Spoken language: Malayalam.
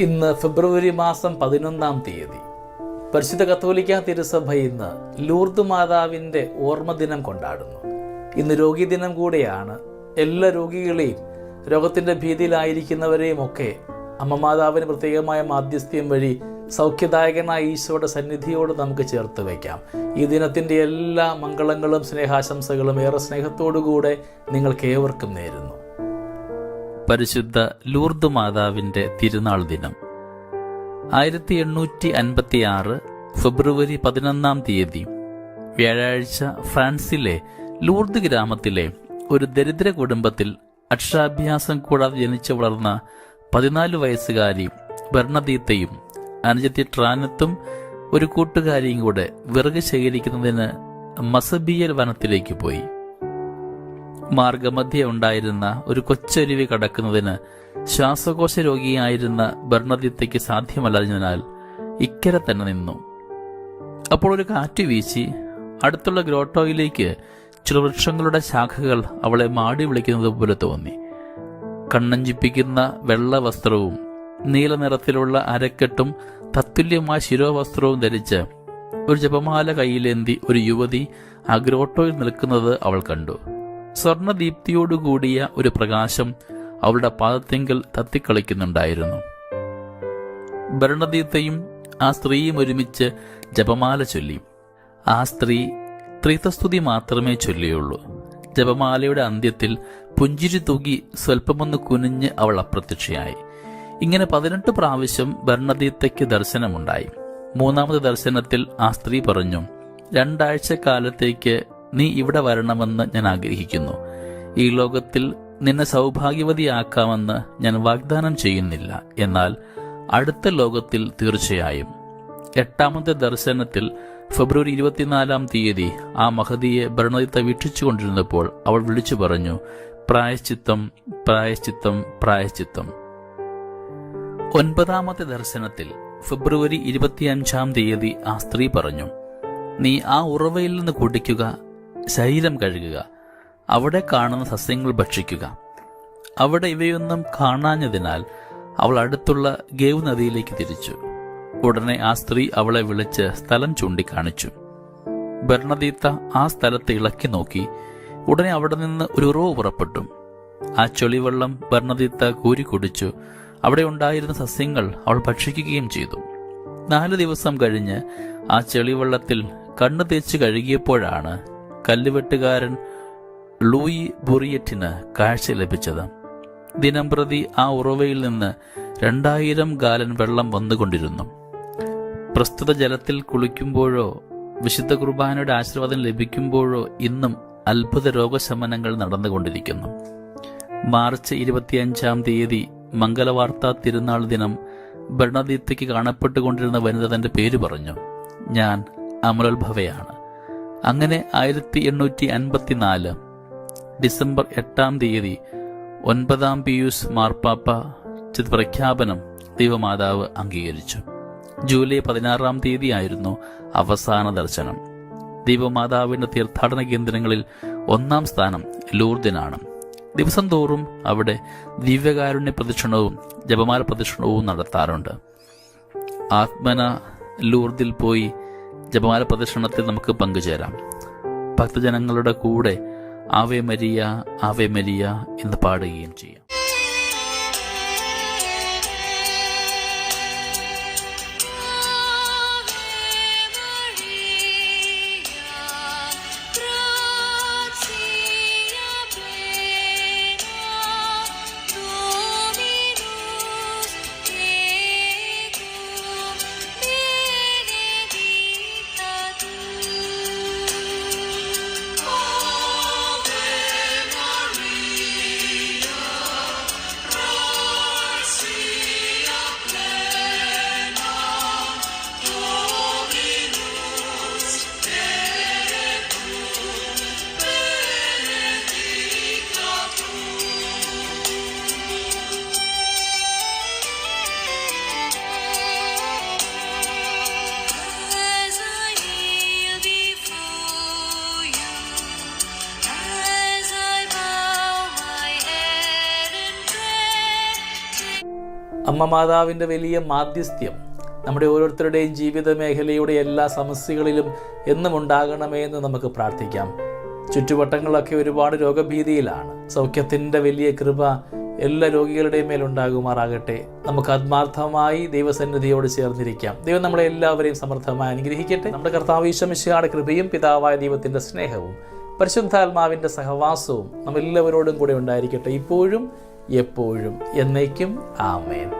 ഇന്ന് ഫെബ്രുവരി മാസം പതിനൊന്നാം തീയതി. പരിശുദ്ധ കത്തോലിക്ക തിരുസഭ ഇന്ന് ലൂർദ് മാതാവിന്റെ ഓർമ്മദിനം കൊണ്ടാടുന്നു. ഇന്ന് രോഗി ദിനം കൂടെയാണ്. എല്ലാ രോഗികളെയും രോഗത്തിന്റെ ഭീതിയിലായിരിക്കുന്നവരെയും ഒക്കെ അമ്മ മാതാവിന് പ്രത്യേകമായ മാധ്യസ്ഥ്യം വഴി സൗഖ്യദായകനായ ഈശോയുടെ സന്നിധിയോട് നമുക്ക് ചേർത്ത് വയ്ക്കാം. ഈ ദിനത്തിന്റെ എല്ലാ മംഗളങ്ങളും സ്നേഹാശംസകളും ഏറെ സ്നേഹത്തോടുകൂടെ നിങ്ങൾക്ക് ഏവർക്കും നേരുന്നു. പരിശുദ്ധ ലൂർദ് മാതാവിന്റെ തിരുനാൾ ദിനം. ആയിരത്തി എണ്ണൂറ്റി അൻപത്തി ആറ് ഫെബ്രുവരി പതിനൊന്നാം തീയതി വ്യാഴാഴ്ച ഫ്രാൻസിലെ ലൂർദ് ഗ്രാമത്തിലെ ഒരു ദരിദ്ര കുടുംബത്തിൽ അക്ഷരാഭ്യാസം കൂടാതെ ജനിച്ചു വളർന്ന പതിനാല് വയസ്സുകാരി ഭരണതീത്തയും അനുജത്തി ട്രാനത്തും ഒരു കൂട്ടുകാരിയും കൂടെ വിറക് ശേഖരിക്കുന്നതിന് മസബിയൽ വനത്തിലേക്ക് പോയി. മാർഗമധ്യ ഉണ്ടായിരുന്ന ഒരു കൊച്ചരുവി കടക്കുന്നതിന് ശ്വാസകോശ രോഗിയായിരുന്ന ബർണദിത്തയ്ക്ക് സാധ്യമല്ലാതിനാൽ ഇക്കരെ തന്നെ നിന്നു. അപ്പോൾ ഒരു കാറ്റ് വീശി അടുത്തുള്ള ഗ്രോട്ടോയിലേക്ക് ചില വൃക്ഷങ്ങളുടെ ശാഖകൾ അവളെ മാടി വിളിക്കുന്നത് പോലെ തോന്നി. കണ്ണഞ്ചിപ്പിക്കുന്ന വെള്ള വസ്ത്രവും നീല നിറത്തിലുള്ള അരക്കെട്ടും തത്തുല്യമായ ശിരോവസ്ത്രവും ധരിച്ച് ഒരു ജപമാല കയ്യിലേന്തി ഒരു യുവതി ആ ഗ്രോട്ടോയിൽ നിൽക്കുന്നത് അവൾ കണ്ടു. സ്വർണദീപ്തിയോടുകൂടിയ ഒരു പ്രകാശം അവളുടെ പാദത്തെങ്കിൽ തത്തിക്കളിക്കുന്നുണ്ടായിരുന്നു. ഭരണദീപ്തയും ആ സ്ത്രീയും ഒരുമിച്ച് ജപമാല ചൊല്ലി. ആ സ്ത്രീ ത്രിതസ്തുതി മാത്രമേ ചൊല്ലിയുള്ളൂ. ജപമാലയുടെ അന്ത്യത്തിൽ പുഞ്ചിരി തൂകി സ്വല്പമൊന്ന് കുനിഞ്ഞ് അവൾ അപ്രത്യക്ഷയായി. ഇങ്ങനെ പതിനെട്ട് പ്രാവശ്യം ഭരണദീപ്തയ്ക്ക് ദർശനമുണ്ടായി. മൂന്നാമത് ദർശനത്തിൽ ആ സ്ത്രീ പറഞ്ഞു രണ്ടാഴ്ച കാലത്തേക്ക് നീ ഇവിടെ വരണമെന്ന് ഞാൻ ആഗ്രഹിക്കുന്നു. ഈ ലോകത്തിൽ നിന്നെ സൗഭാഗ്യവതിയാക്കാമെന്ന് ഞാൻ വാഗ്ദാനം ചെയ്യുന്നില്ല. എന്നാൽ അടുത്ത ലോകത്തിൽ തീർച്ചയായും. എട്ടാമത്തെ ദർശനത്തിൽ ഫെബ്രുവരി ഇരുപത്തിനാലാം തീയതി ആ മഹതിയെ ഭരണത്തെ വീക്ഷിച്ചുകൊണ്ടിരുന്നപ്പോൾ അവൾ വിളിച്ചു പറഞ്ഞു പ്രായശ്ചിത്തം പ്രായശ്ചിത്തം പ്രായശ്ചിത്തം. ഒൻപതാമത്തെ ദർശനത്തിൽ ഫെബ്രുവരി ഇരുപത്തിയഞ്ചാം തീയതി ആ സ്ത്രീ പറഞ്ഞു നീ ആ ഉറവയിൽ നിന്ന് കുടിക്കുക ശരീരം കഴുകുക. അവിടെ കാണുന്ന സസ്യങ്ങൾ ഭക്ഷിക്കുക. അവിടെ ഇവയൊന്നും കാണാഞ്ഞതിനാൽ അവൾ അടുത്തുള്ള ഗേവ് നദിയിലേക്ക് തിരിച്ചു. ഉടനെ ആ സ്ത്രീ അവളെ വിളിച്ച് സ്ഥലം ചൂണ്ടിക്കാണിച്ചു. ഭരണദീത്ത ആ സ്ഥലത്ത് ഇളക്കി നോക്കി. ഉടനെ അവിടെ നിന്ന് ഒരു ഉറവ് പുറപ്പെട്ടു. ആ ചൊളിവെള്ളം ഭരണദീത്ത കൂരി കുടിച്ചു. അവിടെ ഉണ്ടായിരുന്ന സസ്യങ്ങൾ അവൾ ഭക്ഷിക്കുകയും ചെയ്തു. നാല് ദിവസം കഴിഞ്ഞ് ആ ചെളിവെള്ളത്തിൽ കണ്ണു തേച്ച് കഴുകിയപ്പോഴാണ് കല്ലുവെട്ടുകാരൻ ലൂയി ബുറിയറ്റിന് കാഴ്ച ലഭിച്ചത്. ദിനംപ്രതി ആ ഉറവയിൽ നിന്ന് രണ്ടായിരം ഗാലൻ വെള്ളം വന്നുകൊണ്ടിരുന്നു. പ്രസ്തുത ജലത്തിൽ കുളിക്കുമ്പോഴോ വിശുദ്ധ കുർബാനയുടെ ആശീർവാദം ലഭിക്കുമ്പോഴോ ഇന്നും അത്ഭുത രോഗശമനങ്ങൾ നടന്നുകൊണ്ടിരിക്കുന്നു. മാർച്ച് ഇരുപത്തിയഞ്ചാം തീയതി മംഗലവാർത്ത തിരുനാൾ ദിനം ഭരണദീപ്തിക്ക് കാണപ്പെട്ടുകൊണ്ടിരുന്ന വനിത തന്റെ പേര് പറഞ്ഞു. ഞാൻ അമലോത്ഭവയാണ്. അങ്ങനെ ആയിരത്തി എണ്ണൂറ്റി അൻപത്തിനാല് ഡിസംബർ എട്ടാം തീയതി ഒൻപതാം പിയൂസ് മാർപ്പാപ്പ പ്രഖ്യാപനം ദൈവമാതാവ് അംഗീകരിച്ചു. ജൂലൈ പതിനാറാം തീയതി ആയിരുന്നു അവസാന ദർശനം. ദൈവമാതാവിന്റെ തീർത്ഥാടന കേന്ദ്രങ്ങളിൽ ഒന്നാം സ്ഥാനം ലൂർദിനാണ് ദിവസം തോറും അവിടെ ദിവ്യകാരുണ്യ പ്രദക്ഷിണവും ജപമാല പ്രദക്ഷിണവും നടത്താറുണ്ട്. ആത്മന ലൂർദിൽ പോയി ജപമാല പ്രദക്ഷിണത്തിൽ നമുക്ക് പങ്കുചേരാം. ഭക്തജനങ്ങളുടെ കൂടെ ആവേ മരിയ ആവേ മരിയ എന്ന് പാടുകയും ചെയ്യാം. അമ്മ മാതാവിന്റെ വലിയ മാധ്യസ്ഥ്യം നമ്മുടെ ഓരോരുത്തരുടെയും ജീവിത മേഖലയുടെ എല്ലാ സമസ്യകളിലും എന്നും ഉണ്ടാകണമേ എന്ന് നമുക്ക് പ്രാർത്ഥിക്കാം. ചുറ്റുവട്ടങ്ങളൊക്കെ ഒരുപാട് രോഗഭീതിയിലാണ്. സൗഖ്യത്തിന്റെ വലിയ കൃപ എല്ലാ രോഗികളുടെയും മേലുണ്ടാകുമാറാകട്ടെ നമുക്ക് ആത്മാർത്ഥമായി ദൈവസന്നിധിയോട് ചേർന്നിരിക്കാം. ദൈവം നമ്മളെ എല്ലാവരെയും സമർത്ഥമായി അനുഗ്രഹിക്കട്ടെ. നമ്മുടെ കർത്താവ് ഈശ്വമിശയുടെ കൃപയും പിതാവായ ദൈവത്തിന്റെ സ്നേഹവും പരിശുദ്ധാത്മാവിന്റെ സഹവാസവും നമ്മെല്ലാവരോടും കൂടെ ഉണ്ടായിരിക്കട്ടെ. ഇപ്പോഴും എപ്പോഴും എന്നേക്കും. ആമേൻ.